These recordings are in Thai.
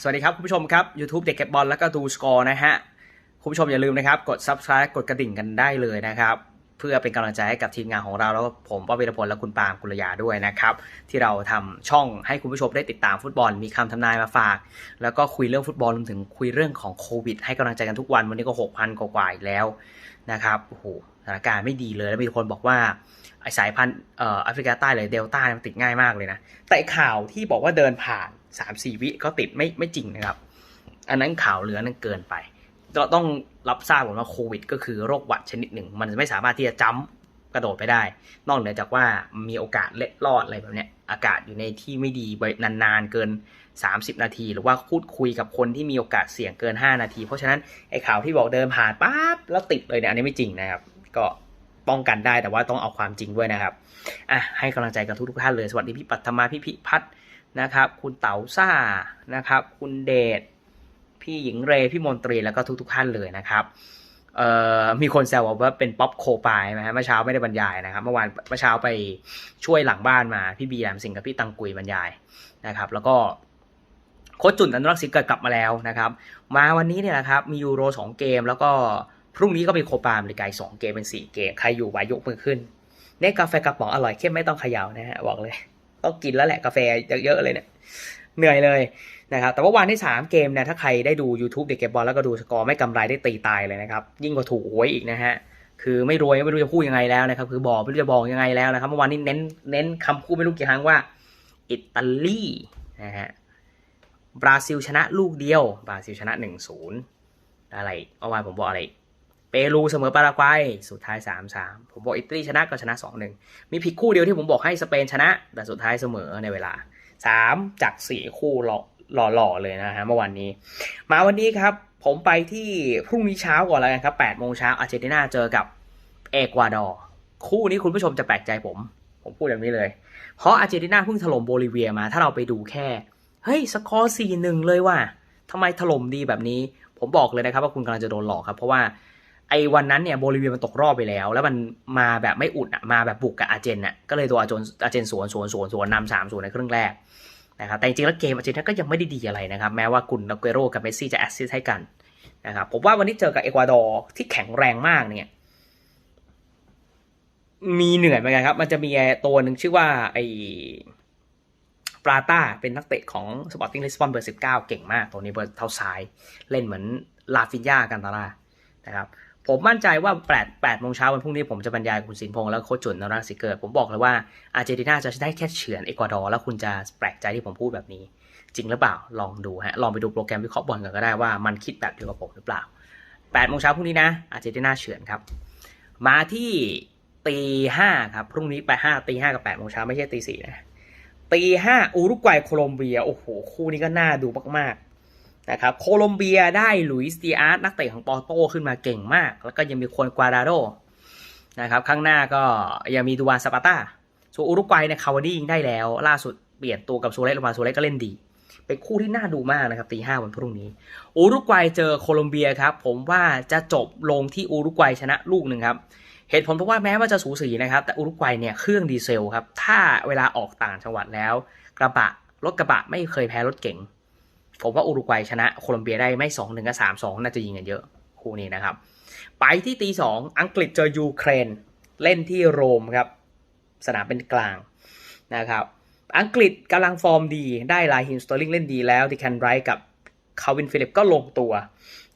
สวัสดีครับคุณผู้ชมครับ YouTube เด็กเก็บบอลแล้วก็ดูสกอร์นะฮะ คุณผู้ชมอย่าลืมนะครับกด Subscribe กดกระดิ่งกันได้เลยนะครับ เพื่อเป็นกำลังใจให้กับทีมงานของเราแล้วก็ผมป้าวีรพลและคุณปาล์มกุลยาด้วยนะครับ ที่เราทำช่องให้คุณผู้ชมได้ติดตามฟุตบอล มีคำทำนายมาฝาก แล้วก็คุยเรื่องฟุตบอลรวมถึงคุยเรื่องของโควิด ให้กำลังใจกันทุกวันวันนี้ก็6,000กว่าอีกแล้วนะครับโอ้โหสถานการณ์ไม่ดีเลยแล้วมีคนบอกว่าไอสายพันธุ์เอ่อแอฟริกาใต้เลยเดลต้ามันติดง่ายมากเลยนะแต่ข่าวที่บอกว่าเดินผ่าน 3-4วิก็ติดไม่ไม่จริงนะครับ อันนั้นข่าวเหลือนั่นเกินไปเราต้องรับทราบก่อนว่าโควิด ก็คือโรคหวัดชนิดหนึ่ง มันไม่สามารถที่จะจ้ำกระโดดไปได้ นอกเหนือจากว่ามีโอกาสเล็ดรอดอะไรแบบเนี้ยอากาศอยู่ในที่ไม่ดีไปนานๆเกิน 30 นาที หรือว่าพูดคุยกับคนที่มีโอกาสเสี่ยงเกิน 5 นาที เพราะฉะนั้นไอ้ข่าวที่บอกเดินผ่านปั๊บแล้วติดเลยเนี่ยอันนี้ไม่จริงนะครับ ก็ป้องกันได้แต่ว่าต้องเอาความจริงด้วยนะครับอะให้กำลังใจกับทุกๆท่านเลย สวัสดีพี่ปัทมาพี่พิพัฒน์ นะครับ คุณเต๋าซ่านะครับ คุณเดชพี่หญิงเรพี่มนตรีแล้วก็ทุกๆท่านเลยนะครับมีคนแซวว่าเป็นป๊อปโคปายไหมฮะเมื่อเช้าไม่ได้บรรยายนะครับ เมื่อวานเมื่อเช้าไปช่วยหลังบ้านมาพี่บีแรมสิงกับพี่ตังกุยบรรยายนะครับ แล้วก็โค้ชจุนอนุรักษ์ศิลป์เกิดกลับมาแล้วนะครับ มาวันนี้เนี่ยนะครับมียูโรสองเกม แล้วก็พรุ่งนี้ก็มีโคปาอเมริกาอีสองเกมเป็นสี่เกม ใครอยู่ไหวยกมือขึ้นเน่กาแฟกระป๋องอร่อยเข้มไม่ต้องขย่านะฮะบอกเลย ต้องกินแล้วแหละกาแฟเยอะๆเลยเนี่ยเหนื่อยเลยนะครับแต่ว่าวันที่ 3 เกมเนี่ยถ้าใครได้ดู YouTube เด็กเก็บบอลแล้วก็ดูสกอร์ไม่กำไรได้ตีตายเลยนะครับ ยิ่งกว่าถูกหวยอีกนะฮะคือไม่รวยไม่รู้จะพูดยังไงแล้วนะครับคือบอกไม่รู้จะบอกยังไงแล้วนะครับเมื่อวานนี้เน้นเน้นคำพูดไม่รู้กี่ครั้งว่าอิตาลีนะฮะบราซิลชนะลูกเดียวบราซิลชนะ 1-0 อะไรเมื่อวานผมบอกอะไร รูเสมอปารากวัยสุดท้าย 3-3 ผมบอกอิตาลีชนะก็ชนะ 2-1 มีผิดคู่เดียวที่ผมบอกให้สเปนชนะ แต่สุดท้ายเสมอในเวลา 3 จาก 4 คู่หล่อหล่อๆเลยนะฮะเมื่อวานนี้ มาวันนี้ครับ ผมไปที่พรุ่งนี้เช้าก่อนแล้วกันครับ8โมงเช้าอาร์เจนตินาเจอกับเอกวาดอร์คู่นี้คุณผู้ชมจะแปลกใจผม ผมพูดแบบนี้เลย เพราะอาร์เจนตินาเพิ่งถล่มโบลิเวียมา ถ้าเราไปดูแค่เฮ้ยสกอร์4-1 เลยว่ะทำไมถล่มดีแบบนี้ ผมบอกเลยนะครับว่าคุณกำลังจะโดนหลอกครับเพราะว่า ไอ้วันนั้นเนี่ยโบลิเวียมันตกรอบไปแล้ว แล้วมันมาแบบไม่อุดอะมาแบบบุกกับอาร์เจนอะก็เลยตัวอาร์เจนอาร์เจนสวนสวนสวนสวนนำสามศูนในครึ่งแรกนะครับแต่จริงๆแล้วเกมอาร์เจนตินาก็ยังไม่ได้ดีอะไรนะครับ แม้ว่ากุนอาเกโรกับเมสซี่จะแอสซิสต์ให้กันนะครับผมว่าวันนี้เจอกับเอกวาดอร์ที่แข็งแรงมากเนี่ย มีเหนื่อยเหมือนกันครับ มันจะมีตัวหนึ่งชื่อว่าไอปราต้าเป็นนักเตะของสปอร์ติ้งลิสบอนเบอร์สิบเก้าเก่งมาก ตัวนี้เบอร์เท้าซ้าย เล่นเหมือนลาฟินยากันตาลานะครับ ผมมั่นใจว่า8 8โมงเช้าวันพรุ่งนี้ผมจะบรรยายคุณสินพงษ์แล้วโคจุนนรักสิเกิด ผมบอกเลยว่าอาร์เจนตินาจะได้แค่เฉือนเอกวาดอร์แล้วคุณจะแปลกใจที่ผมพูดแบบนี้ จริงหรือเปล่าลองดูฮะลองไปดูโปรแกรมวิเคราะห์บอลกันก็ได้ว่ามันคิดแบบเดียวกับผมหรือเปล่า8โมงเช้าพรุ่งนี้นะอาร์เจนตินาเฉือนครับ มาที่ตีห้าครับพรุ่งนี้ไปห้าตีห้ากับ8โมงเช้าไม่ใช่ตีสี่นะตีห้าอุรุกวัยโคลอมเบียโอ้โหคู่นี้ก็น่าดูมากๆ นะครับโคลอมเบียได้หลุยส์ดีอาร์ตนักเตะของปอโต้ขึ้นมาเก่งมาก แล้วก็ยังมีควนกวาดาโดนะครับข้างหน้าก็ยังมีดูวานซาปาตาส่วนอุรุกวัยเนี่ยคาวานี่ยิงได้แล้ว ล่าสุดเปลี่ยนตัวกับโซเลสลงมาโซเลสก็เล่นดี เป็นคู่ที่น่าดูมากนะครับตีห้าวันพรุ่งนี้ อุรุกวัยเจอโคลอมเบียครับผมว่าจะจบลงที่อุรุกวัยชนะลูกหนึ่งครับเหตุผลเพราะว่าแม้ว่าจะสูสีนะครับแต่อุรุกวัยเนี่ยเครื่องดีเซลครับถ้าเวลาออกต่างจังหวัดแล้ว กระบะรถกระบะไม่เคยแพ้รถเก๋ง ผมว่าอุรุกวัยชนะโคลอมเบียได้ไม่สองหนึ่งกับสามสองน่าจะยิงกันเยอะคู่นี้นะครับ ไปที่ตีสองอังกฤษเจอยูเครน เล่นที่โรมครับ สนามเป็นกลางนะครับ อังกฤษกำลังฟอร์มดีได้ลายฮินสตอร์ลิงเล่นดีแล้วดิแคนไรกับคาวินฟิลิปก็ลงตัว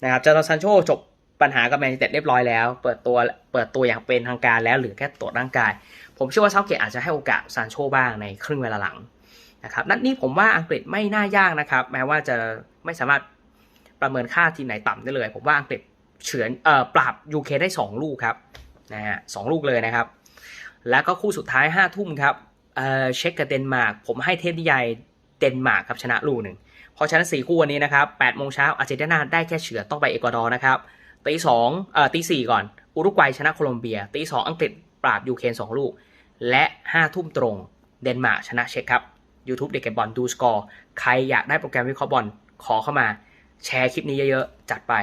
นะครับจาร์ซันโชจบปัญหากับแมนยูเต็ดเรียบร้อยแล้ว เปิดตัวเปิดตัวอย่างเป็นทางการแล้วเหลือแค่ตรวจร่างกาย ผมเชื่อว่าเซาเกตอาจจะให้โอกาสซานโชบ้างในครึ่งเวลาหลัง นะครับนัดนี้ผมว่าอังกฤษไม่น่ายากนะครับ แม้ว่าจะไม่สามารถประเมินค่าทีมไหนต่ำได้เลย ผมว่าอังกฤษเฉือนเอ่อปราบยูเคได้ 2 ลูกครับนะฮะสองลูกเลยนะครับ แล้วก็คู่สุดท้าย5ทุ่มครับเอ่อเช็กกับเดนมาร์กผมให้เทพนิยายเดนมาร์กครับชนะลูกหนึ่งเพราะฉะนั้น4คู่วันนี้นะครับ8โมงเช้าอาร์เจนตินาได้แค่เฉือนต้องไปเอกวาดอร์นะครับตีสองเอ่อตีสี่ก่อน อุรุกวัยชนะโคลอมเบีย ตีสองอังกฤษปราบยูเครนสองลูก และห้าทุ่มตรงเดนมาร์กชนะเช็กครับ YouTube เด็กเก็บบอลดูสกอร์ ใครอยากได้โปรแกรมวิเคราะห์บอลขอเข้ามา แชร์คลิปนี้เยอะๆ จัดไป